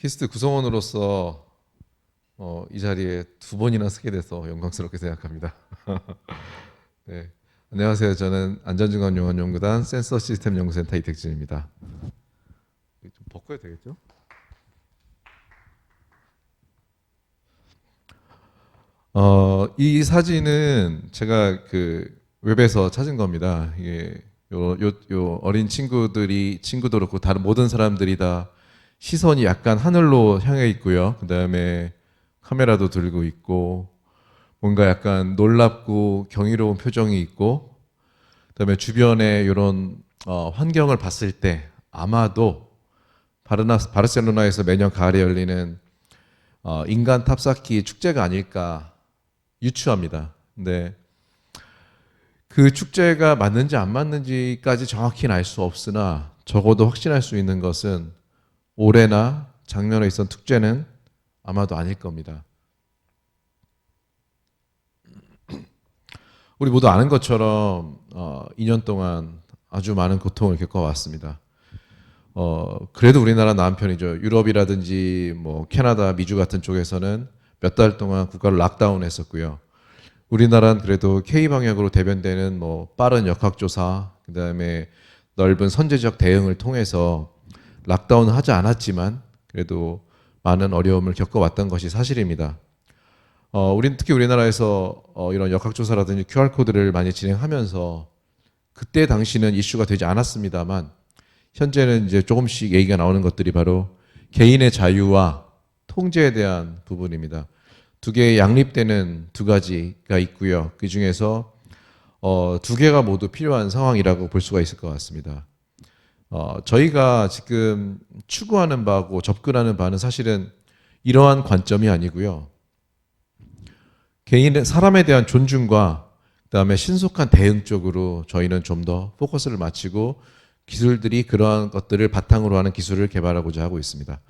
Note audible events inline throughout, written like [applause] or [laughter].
키스트 구성원으로서 어, 이 자리에 두 번이나 서게 돼서 영광스럽게 생각합니다. [laughs] 네. 안녕하세요. 저는 안전중앙용원연구단 센서 시스템 연구센터 이택진입니다. 좀 벗겨야 되겠죠? 어, 이 사진은 제가 그 웹에서 찾은 겁니다. 이게 요, 요, 요 어린 친구들이 친구도 그렇고 다른 모든 사람들이 다 시선이 약간 하늘로 향해 있고요. 그 다음에 카메라도 들고 있고 뭔가 약간 놀랍고 경이로운 표정이 있고 그다음에 주변에 이런 어, 환경을 봤을 때 아마도 바르나, 바르셀로나에서 매년 가을에 열리는 어, 인간 탑쌓기 축제가 아닐까 유추합니다. 근데 그 축제가 맞는지 안 맞는지까지 정확히는 알 수 없으나 적어도 확신할 수 있는 것은 올해나 작년에 있었던 축제는 아마도 아닐 겁니다. [clears throat] 우리 모두 아는 것처럼 어, 2년 동안 아주 많은 고통을 겪어왔습니다. 어, 그래도 우리나라 나은 편이죠. 유럽이라든지 뭐 캐나다, 미주 같은 쪽에서는 몇 달 동안 국가를 락다운했었고요. 우리나라는 그래도 K 방역으로 대변되는 뭐 빠른 역학조사, 그다음에 넓은 선제적 대응을 통해서 락다운을 하지 않았지만 그래도 많은 어려움을 겪어왔던 것이 사실입니다. 어, 우린 특히 우리나라에서 어, 이런 역학조사라든지 QR 코드를 많이 진행하면서 그때 당시는 이슈가 되지 않았습니다만 현재는 이제 조금씩 얘기가 나오는 것들이 바로 개인의 자유와 통제에 대한 부분입니다. 두 개의 양립되는 두 가지가 있고요. 그 중에서 어, 두 개가 모두 필요한 상황이라고 볼 수가 있을 것 같습니다. 어, 저희가 지금 추구하는 바고 접근하는 바는 사실은 이러한 관점이 아니고요. 개인의 사람에 대한 존중과 그다음에 신속한 대응 쪽으로 저희는 좀 더 포커스를 맞추고 기술들이 그러한 것들을 바탕으로 하는 기술을 개발하고자 하고 있습니다.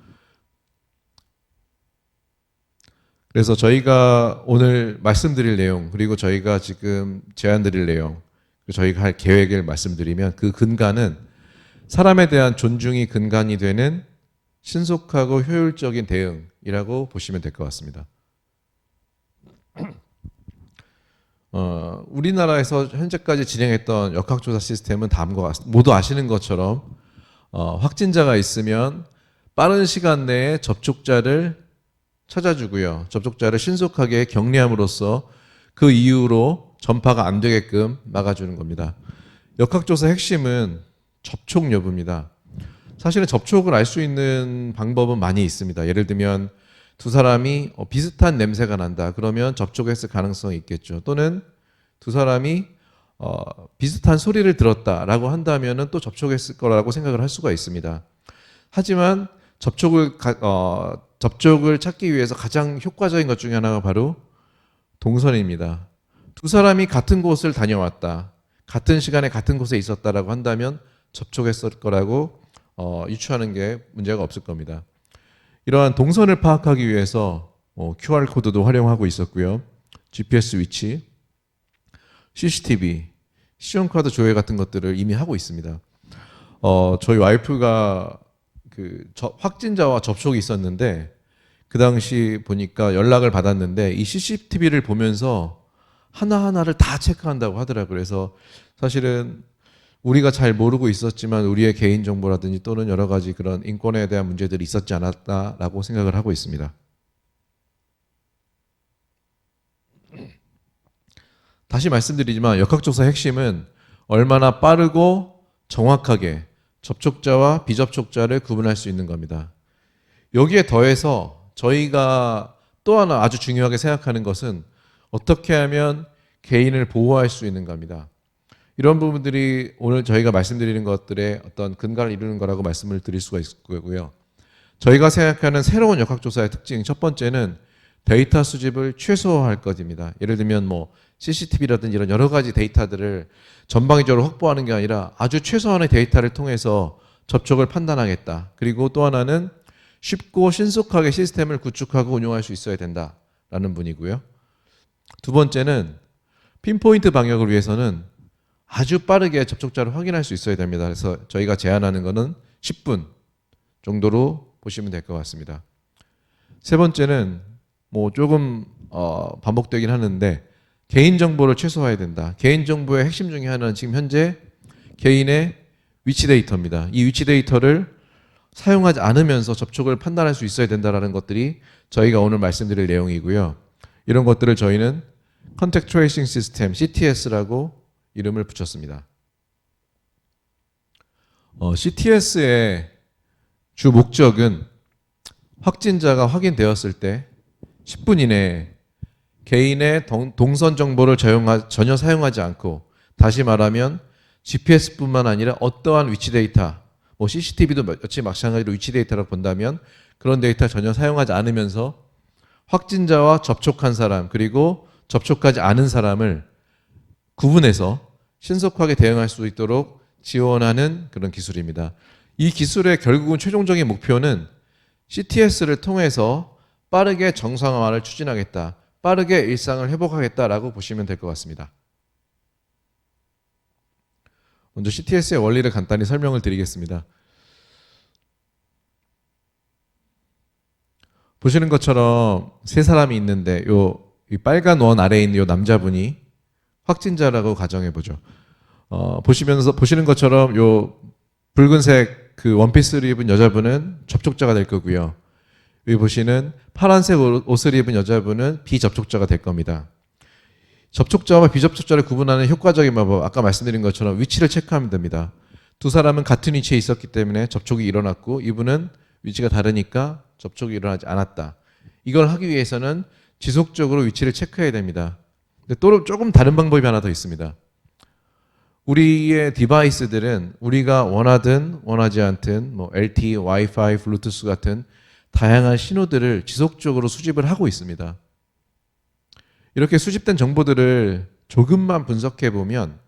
그래서 저희가 오늘 말씀드릴 내용 그리고 저희가 지금 제안 드릴 내용 그리고 저희가 할 계획을 말씀드리면 그 근간은 사람에 대한 존중이 근간이 되는 신속하고 효율적인 대응이라고 보시면 될 것 같습니다. [clears throat] 어, 우리나라에서 현재까지 진행했던 역학조사 시스템은 다음과 같, 모두 아시는 것처럼 어, 확진자가 있으면 빠른 시간 내에 접촉자를 찾아주고요. 접촉자를 신속하게 격리함으로써 그 이후로 전파가 안 되게끔 막아주는 겁니다. 역학조사 핵심은 접촉 여부입니다. 사실은 접촉을 알 수 있는 방법은 많이 있습니다. 예를 들면 두 사람이 어, 비슷한 냄새가 난다. 그러면 접촉했을 가능성이 있겠죠. 또는 두 사람이 어, 비슷한 소리를 들었다라고 한다면은 또 접촉했을 거라고 생각을 할 수가 있습니다. 하지만 접촉을 가, 어, 접촉을 찾기 위해서 가장 효과적인 것 중에 하나가 바로 동선입니다. 두 사람이 같은 곳을 다녀왔다. 같은 시간에 같은 곳에 있었다라고 한다면 접촉했을 거라고 어, 유추하는 게 문제가 없을 겁니다. 이러한 동선을 파악하기 위해서 어, QR 코드도 활용하고 있었고요. GPS 위치, CCTV, 신용카드 조회 같은 것들을 이미 하고 있습니다. 어, 저희 와이프가 그 저- 확진자와 접촉이 있었는데 그 당시 보니까 연락을 받았는데 이 CCTV를 보면서 하나하나를 다 체크한다고 하더라고요. 그래서 사실은 우리가 잘 모르고 있었지만 우리의 개인 정보라든지 또는 여러 가지 그런 인권에 대한 문제들이 있었지 않았다라고 생각을 하고 있습니다. 다시 말씀드리지만 역학조사 핵심은 얼마나 빠르고 정확하게 접촉자와 비접촉자를 구분할 수 있는 겁니다. 여기에 더해서 저희가 또 하나 아주 중요하게 생각하는 것은 어떻게 하면 개인을 보호할 수 있는 겁니다. 이런 부분들이 오늘 저희가 말씀드리는 것들의 어떤 근간을 이루는 거라고 말씀을 드릴 수가 있을 거고요. 저희가 생각하는 새로운 역학조사의 특징 첫 번째는 데이터 수집을 최소화할 것입니다. 예를 들면 뭐 CCTV라든지 이런 여러 가지 데이터들을 전방위적으로 확보하는 게 아니라 아주 최소한의 데이터를 통해서 접촉을 판단하겠다. 그리고 또 하나는 쉽고 신속하게 시스템을 구축하고 운용할 수 있어야 된다라는 분이고요. 두 번째는 핀포인트 방역을 위해서는 아주 빠르게 접촉자를 확인할 수 있어야 됩니다. 그래서 저희가 제안하는 것은 10분 정도로 보시면 될 것 같습니다. 세 번째는 뭐 조금 어, 반복되긴 하는데 개인 정보를 최소화해야 된다. 개인 정보의 핵심 중에 하나는 지금 현재 개인의 위치 데이터입니다. 이 위치 데이터를 사용하지 않으면서 접촉을 판단할 수 있어야 된다라는 것들이 저희가 오늘 말씀드릴 내용이고요. 이런 것들을 저희는 컨택 트레이싱 시스템 CTS라고 이름을 붙였습니다. 어, CTS의 주 목적은 확진자가 확인되었을 때 10분 이내에 개인의 동, 동선 정보를 전혀 사용하지 않고 다시 말하면 GPS뿐만 아니라 어떠한 위치 데이터, 뭐 CCTV도 역시 마찬가지로 위치 데이터라고 본다면 그런 데이터 전혀 사용하지 않으면서 확진자와 접촉한 사람 그리고 접촉하지 않은 사람을 구분해서 신속하게 대응할 수 있도록 지원하는 그런 기술입니다. 이 기술의 결국은 최종적인 목표는 CTS를 통해서 빠르게 정상화를 추진하겠다. 빠르게 일상을 회복하겠다라고 보시면 될 것 같습니다. 먼저 CTS의 원리를 간단히 설명을 드리겠습니다. 보시는 것처럼 세 사람이 있는데 요이 빨간 원 아래에 있는 요 남자분이 확진자라고 가정해 보죠. 어, 보시면서 보시는 것처럼 요 붉은색 그 원피스를 입은 여자분은 접촉자가 될 거고요. 여기 보시는 파란색 옷을 입은 여자분은 비접촉자가 될 겁니다. 접촉자와 비접촉자를 구분하는 효과적인 방법, 아까 말씀드린 것처럼 위치를 체크하면 됩니다. 두 사람은 같은 위치에 있었기 때문에 접촉이 일어났고 이분은 위치가 다르니까 접촉이 일어나지 않았다. 이걸 하기 위해서는 지속적으로 위치를 체크해야 됩니다. 근데 또 조금 다른 방법이 하나 더 있습니다. 우리의 디바이스들은 우리가 원하든 원하지 않든 뭐 LTE, 와이파이, 블루투스 같은 다양한 신호들을 지속적으로 수집을 하고 있습니다. 이렇게 수집된 정보들을 조금만 분석해 보면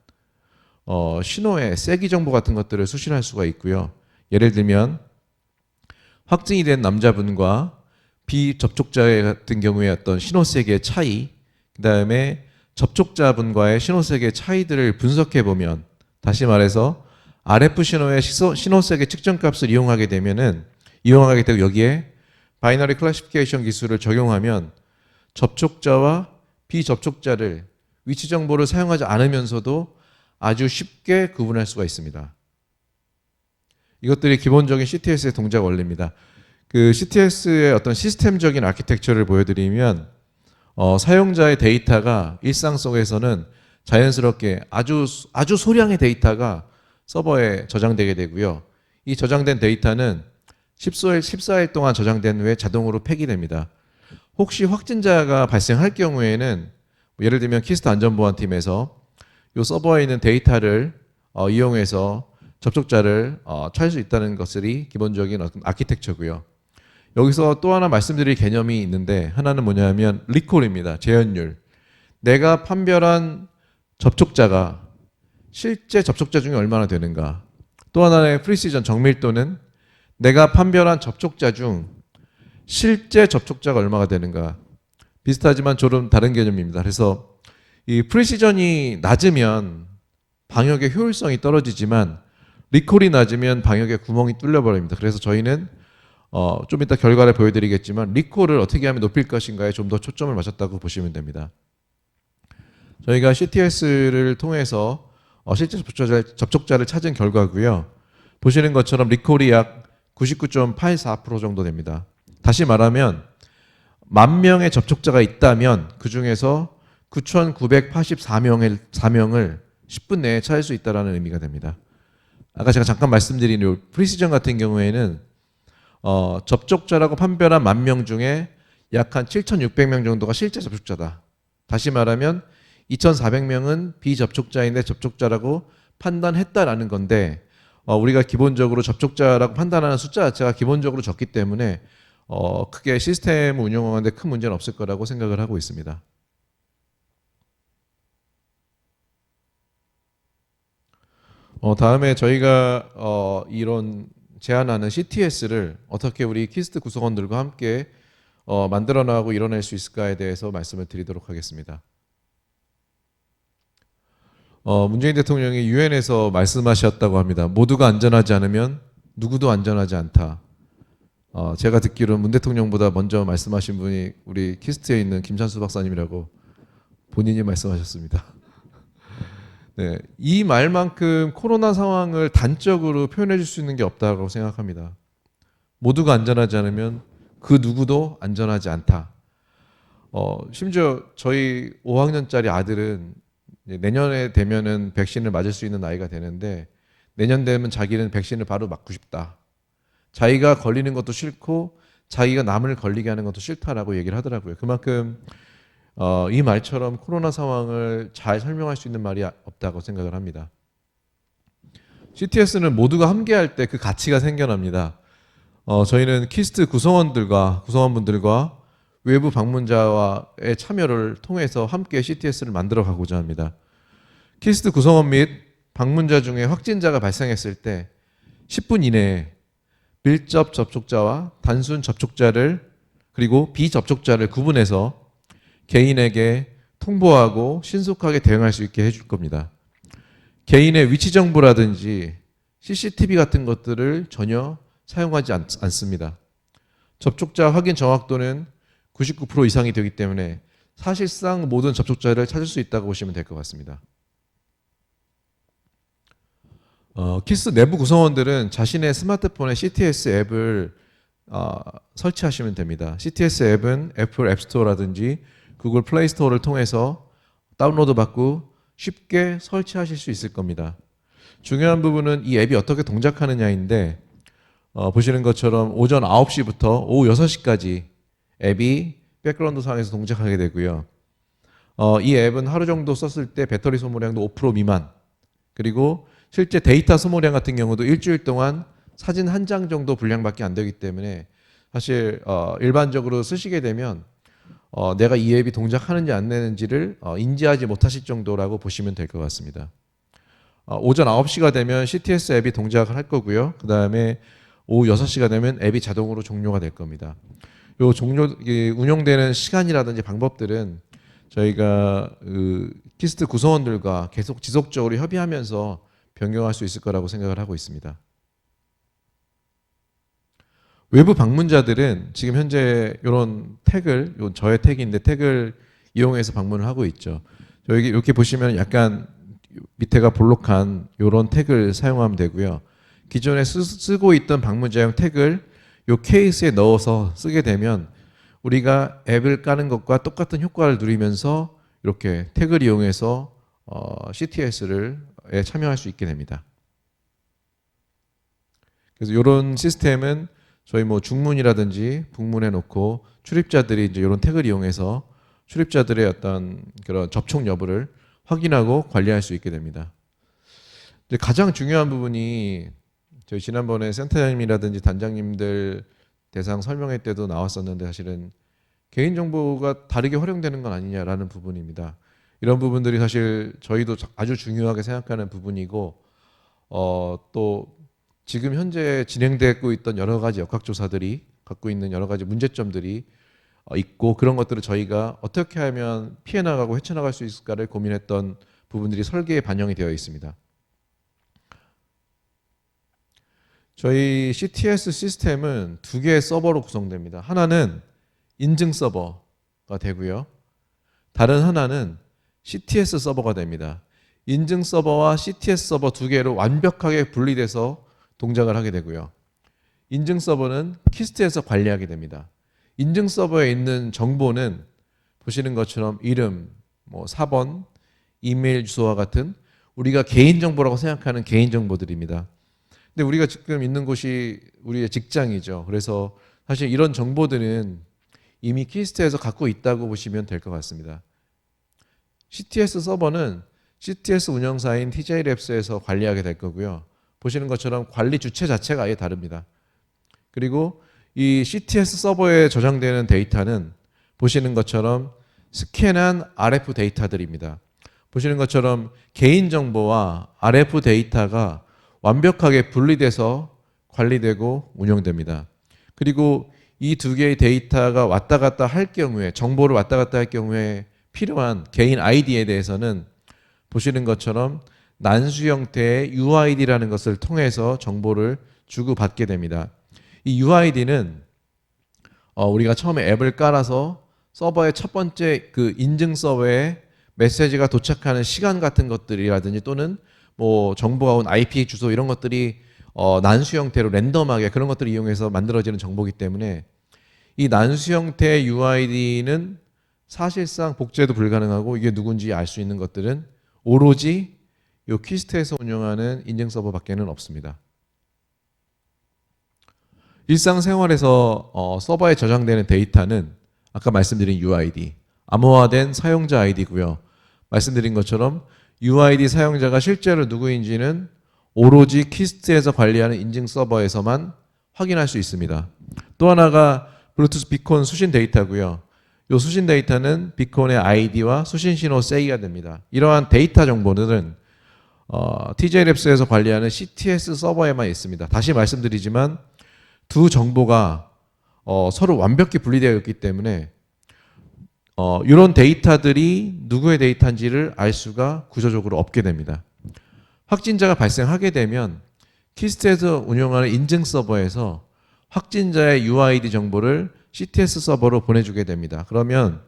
어, 신호의 세기 정보 같은 것들을 수신할 수가 있고요. 예를 들면 확진이 된 남자분과 비접촉자 같은 경우에 어떤 신호세계의 차이, 그 다음에 접촉자분과의 신호세계의 차이들을 분석해 보면 다시 말해서 RF 신호의 신호세계 측정값을 이용하게 되면은 이용하게 되고 여기에 바이너리 클래시피케이션 기술을 적용하면 접촉자와 비접촉자를 위치 정보를 사용하지 않으면서도 아주 쉽게 구분할 수가 있습니다. 이것들이 기본적인 CTS의 동작 원리입니다. 그 CTS의 어떤 시스템적인 아키텍처를 보여드리면 어, 사용자의 데이터가 일상 속에서는 자연스럽게 아주 아주 소량의 데이터가 서버에 저장되게 되고요. 이 저장된 데이터는 14일, 14일 동안 저장된 후에 자동으로 폐기됩니다. 혹시 확진자가 발생할 경우에는 뭐 예를 들면 키스트 안전보안팀에서 이 서버에 있는 데이터를 어, 이용해서 접촉자를 어, 찾을 수 있다는 것들이 기본적인 아키텍처고요. 여기서 또 하나 말씀드릴 개념이 있는데 하나는 뭐냐면 리콜입니다. 재현율. 내가 판별한 접촉자가 실제 접촉자 중에 얼마나 되는가. 또 하나의 프리시전 정밀도는 내가 판별한 접촉자 중 실제 접촉자가 얼마가 되는가. 비슷하지만 조금 다른 개념입니다. 그래서 이 프리시전이 낮으면 방역의 효율성이 떨어지지만 리콜이 낮으면 방역의 구멍이 뚫려버립니다. 그래서 저희는 어, 좀 이따 결과를 보여드리겠지만 리콜을 어떻게 하면 높일 것인가에 좀 더 초점을 맞췄다고 보시면 됩니다. 저희가 CTS를 통해서 어, 실제 접촉자를, 찾은 결과고요. 보시는 것처럼 리콜이 약 99.84% 정도 됩니다. 다시 말하면 만 명의 접촉자가 있다면 그 중에서 9,984명을 4명을 10분 내에 찾을 수 있다라는 의미가 됩니다. 아까 제가 잠깐 말씀드린 요 프리시전 같은 경우에는 어, 접촉자라고 판별한 만 명 중에 약 한 7,600명 정도가 실제 접촉자다. 다시 말하면 2,400명은 비접촉자인데 접촉자라고 판단했다라는 건데 어, 우리가 기본적으로 접촉자라고 판단하는 숫자 자체가 기본적으로 적기 때문에 어, 크게 시스템 운영하는데 큰 문제는 없을 거라고 생각을 하고 있습니다. 어, 다음에 저희가 어, 이런 제안하는 CTS를 어떻게 우리 키스트 구성원들과 함께 어, 만들어 나가고 이뤄낼 수 있을까에 대해서 말씀을 드리도록 하겠습니다. 어, 문재인 대통령이 유엔에서 말씀하셨다고 합니다. 모두가 안전하지 않으면 누구도 안전하지 않다. 어, 제가 듣기로 문 대통령보다 먼저 말씀하신 분이 우리 키스트에 있는 김찬수 박사님이라고 본인이 말씀하셨습니다. 네, 이 말만큼 코로나 상황을 단적으로 표현해 줄 수 있는 게 없다고 생각합니다. 모두가 안전하지 않으면 그 누구도 안전하지 않다. 어, 심지어 저희 5학년짜리 아들은 내년에 되면은 백신을 맞을 수 있는 나이가 되는데 내년 되면 자기는 백신을 바로 맞고 싶다. 자기가 걸리는 것도 싫고 자기가 남을 걸리게 하는 것도 싫다라고 얘기를 하더라고요. 그만큼 어, 이 말처럼 코로나 상황을 잘 설명할 수 있는 말이 없다고 생각을 합니다. CTS는 모두가 함께할 때 그 가치가 생겨납니다. 어, 저희는 키스트 구성원들과 구성원분들과 외부 방문자와의 참여를 통해서 함께 CTS를 만들어 가고자 합니다. 키스트 구성원 및 방문자 중에 확진자가 발생했을 때 10분 이내에 밀접 접촉자와 단순 접촉자를 그리고 비접촉자를 구분해서 개인에게 통보하고 신속하게 대응할 수 있게 해줄 겁니다. 개인의 위치 정보라든지 CCTV 같은 것들을 전혀 사용하지 않, 않습니다. 접촉자 확인 정확도는 99% 이상이 되기 때문에 사실상 모든 접촉자를 찾을 수 있다고 보시면 될 것 같습니다. 어, 키스 내부 구성원들은 자신의 스마트폰에 CTS 앱을 어, 설치하시면 됩니다. CTS 앱은 애플 앱스토어라든지 구글 플레이 스토어를 통해서 다운로드 받고 쉽게 설치하실 수 있을 겁니다. 중요한 부분은 이 앱이 어떻게 동작하느냐인데 어, 보시는 것처럼 오전 9시부터 오후 6시까지 앱이 백그라운드 상에서 동작하게 되고요. 어, 이 앱은 하루 정도 썼을 때 배터리 소모량도 5% 미만 그리고 실제 데이터 소모량 같은 경우도 일주일 동안 사진 한 장 정도 분량밖에 안 되기 때문에 사실 어, 일반적으로 쓰시게 되면 어, 내가 이 앱이 동작하는지 안 되는지를 어, 인지하지 못하실 정도라고 보시면 될 것 같습니다. 어, 오전 9시가 되면 CTS 앱이 동작을 할 거고요. 그 다음에 오후 6시가 되면 앱이 자동으로 종료가 될 겁니다. 요 종료 이 운영되는 시간이라든지 방법들은 저희가 그 키스트 구성원들과 계속 지속적으로 협의하면서 변경할 수 있을 거라고 생각을 하고 있습니다. 외부 방문자들은 지금 현재 이런 태그를 요 저의 태그인데 태그를 이용해서 방문을 하고 있죠. 여기 이렇게 보시면 약간 밑에가 볼록한 이런 태그를 사용하면 되고요. 기존에 쓰, 고 있던 방문자용 태그를 요 케이스에 넣어서 쓰게 되면 우리가 앱을 까는 것과 똑같은 효과를 누리면서 이렇게 태그를 이용해서 어, CTS를 참여할 수 있게 됩니다. 그래서 이런 시스템은 저희 뭐 중문이라든지 북문에 놓고 출입자들이 이제 이런 태그를 이용해서 출입자들의 어떤 그런 접촉 여부를 확인하고 관리할 수 있게 됩니다. 이제 가장 중요한 부분이 저희 지난번에 센터장님이라든지 단장님들 대상 설명회 때도 나왔었는데 사실은 개인 정보가 다르게 활용되는 건 아니냐라는 부분입니다. 이런 부분들이 사실 저희도 아주 중요하게 생각하는 부분이고 어, 또 지금 현재 진행되고 있던 여러 가지 역학조사들이 갖고 있는 여러 가지 문제점들이 어, 있고 그런 것들을 저희가 어떻게 하면 피해 나가고 헤쳐나갈 수 있을까를 고민했던 부분들이 설계에 반영이 되어 있습니다. 저희 CTS 시스템은 두 개의 서버로 구성됩니다. 하나는 인증 서버가 되고요. 다른 하나는 CTS 서버가 됩니다. 인증 서버와 CTS 서버 두 개로 완벽하게 분리돼서 동작을 하게 되고요. 인증 서버는 키스트에서 관리하게 됩니다. 인증 서버에 있는 정보는 보시는 것처럼 이름, 뭐 사번, 이메일 주소와 같은 우리가 개인 정보라고 생각하는 개인 정보들입니다. 근데 우리가 지금 있는 곳이 우리의 직장이죠. 그래서 사실 이런 정보들은 이미 키스트에서 갖고 있다고 보시면 될 것 같습니다. CTS 서버는 CTS 운영사인 TJ랩스에서 관리하게 될 거고요. 보시는 것처럼 관리 주체 자체가 아예 다릅니다. 그리고 이 CTS 서버에 저장되는 데이터는 보시는 것처럼 스캔한 RF 데이터들입니다. 보시는 것처럼 개인 정보와 RF 데이터가 완벽하게 분리돼서 관리되고 운영됩니다. 그리고 이 두 개의 데이터가 왔다 갔다 할 경우에 정보를 왔다 갔다 할 경우에 필요한 개인 아이디에 대해서는 보시는 것처럼 난수 형태의 UID라는 것을 통해서 정보를 주고받게 됩니다. 이 UID는 어, 우리가 처음에 앱을 깔아서 서버의 첫 번째 그 인증 서버에 메시지가 도착하는 시간 같은 것들이라든지 또는 뭐 정보가 온 IP 주소 이런 것들이 어, 난수 형태로 랜덤하게 그런 것들을 이용해서 만들어지는 정보이기 때문에 이 난수 형태의 UID는 사실상 복제도 불가능하고 이게 누군지 알 수 있는 것들은 오로지 요 퀴스트에서 운영하는 인증 서버밖에는 없습니다. 일상생활에서 어, 서버에 저장되는 데이터는 아까 말씀드린 UID, 암호화된 사용자 아이디고요. 말씀드린 것처럼 UID 사용자가 실제로 누구인지는 오로지 퀴스트에서 관리하는 인증 서버에서만 확인할 수 있습니다. 또 하나가 블루투스 비콘 수신 데이터고요. 이 수신 데이터는 비콘의 아이디와 수신 신호 세이가 됩니다. 이러한 데이터 정보들은 어, TJ랩스에서 관리하는 CTS 서버에만 있습니다. 다시 말씀드리지만 두 정보가 어, 서로 완벽히 분리되어 있기 때문에 어, 이런 데이터들이 누구의 데이터인지를 알 수가 구조적으로 없게 됩니다. 확진자가 발생하게 되면 키스트에서 운영하는 인증 서버에서 확진자의 UID 정보를 CTS 서버로 보내주게 됩니다. 그러면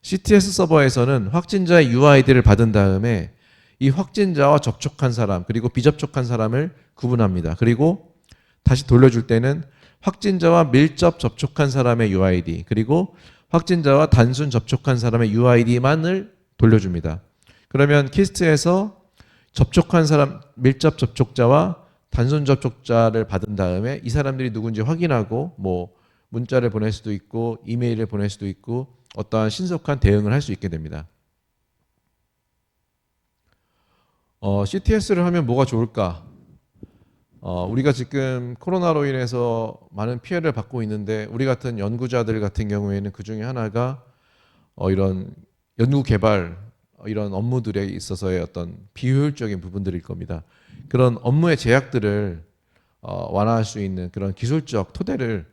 CTS 서버에서는 확진자의 UID를 받은 다음에 이 확진자와 접촉한 사람 그리고 비접촉한 사람을 구분합니다. 그리고 다시 돌려줄 때는 확진자와 밀접 접촉한 사람의 UID 그리고 확진자와 단순 접촉한 사람의 UID만을 돌려줍니다. 그러면 키스트에서 접촉한 사람 밀접 접촉자와 단순 접촉자를 받은 다음에 이 사람들이 누군지 확인하고 뭐 문자를 보낼 수도 있고 이메일을 보낼 수도 있고 어떠한 신속한 대응을 할 수 있게 됩니다. 어, CTS를 하면 뭐가 좋을까? 어, 우리가 지금 코로나로 인해서 많은 피해를 받고 있는데 우리 같은 연구자들 같은 경우에는 그 중에 하나가 어, 이런 연구 개발 어, 이런 업무들에 있어서의 어떤 비효율적인 부분들일 겁니다. 그런 업무의 제약들을 어, 완화할 수 있는 그런 기술적 토대를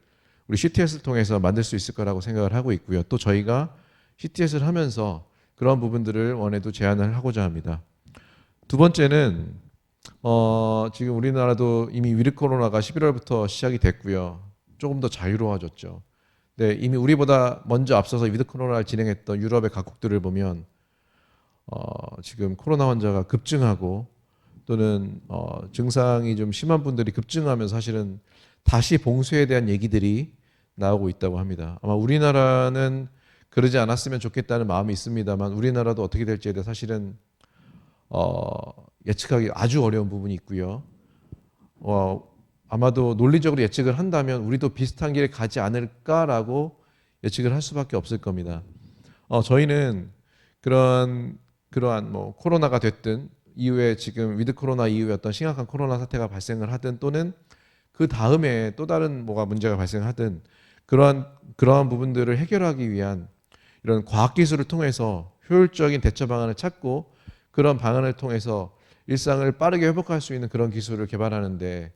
우리 CTS를 통해서 만들 수 있을 거라고 생각을 하고 있고요. 또 저희가 CTS를 하면서 그런 부분들을 원에도 제안을 하고자 합니다. 두 번째는 어, 지금 우리나라도 이미 위드 코로나가 11월부터 시작이 됐고요. 조금 더 자유로워졌죠. 네, 이미 우리보다 먼저 앞서서 위드 코로나를 진행했던 유럽의 각국들을 보면 어, 지금 코로나 환자가 급증하고 또는 어, 증상이 좀 심한 분들이 급증하면 사실은 다시 봉쇄에 대한 얘기들이 나오고 있다고 합니다. 아마 우리나라는 그러지 않았으면 좋겠다는 마음이 있습니다만 우리나라도 어떻게 될지에 대해 사실은 어, 예측하기 아주 어려운 부분이 있고요. 어, 아마도 논리적으로 예측을 한다면 우리도 비슷한 길에 가지 않을까라고 예측을 할 수밖에 없을 겁니다. 어, 저희는 그런 그러한 뭐 코로나가 됐든 이후에 지금 위드 코로나 이후에 어떤 심각한 코로나 사태가 발생을 하든 또는 그 다음에 또 다른 뭐가 문제가 발생하든 그러한 그러한 부분들을 해결하기 위한 이런 과학 기술을 통해서 효율적인 대처 방안을 찾고 그런 방안을 통해서 일상을 빠르게 회복할 수 있는 그런 기술을 개발하는데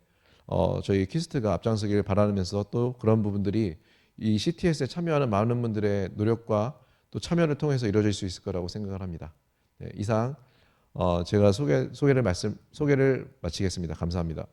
어, 저희 키스트가 앞장서기를 바라면서 또 그런 부분들이 이 CTS에 참여하는 많은 분들의 노력과 또 참여를 통해서 이루어질 수 있을 거라고 생각을 합니다. 네, 이상 어, 제가 소개 소개를 말씀 소개를 마치겠습니다. 감사합니다.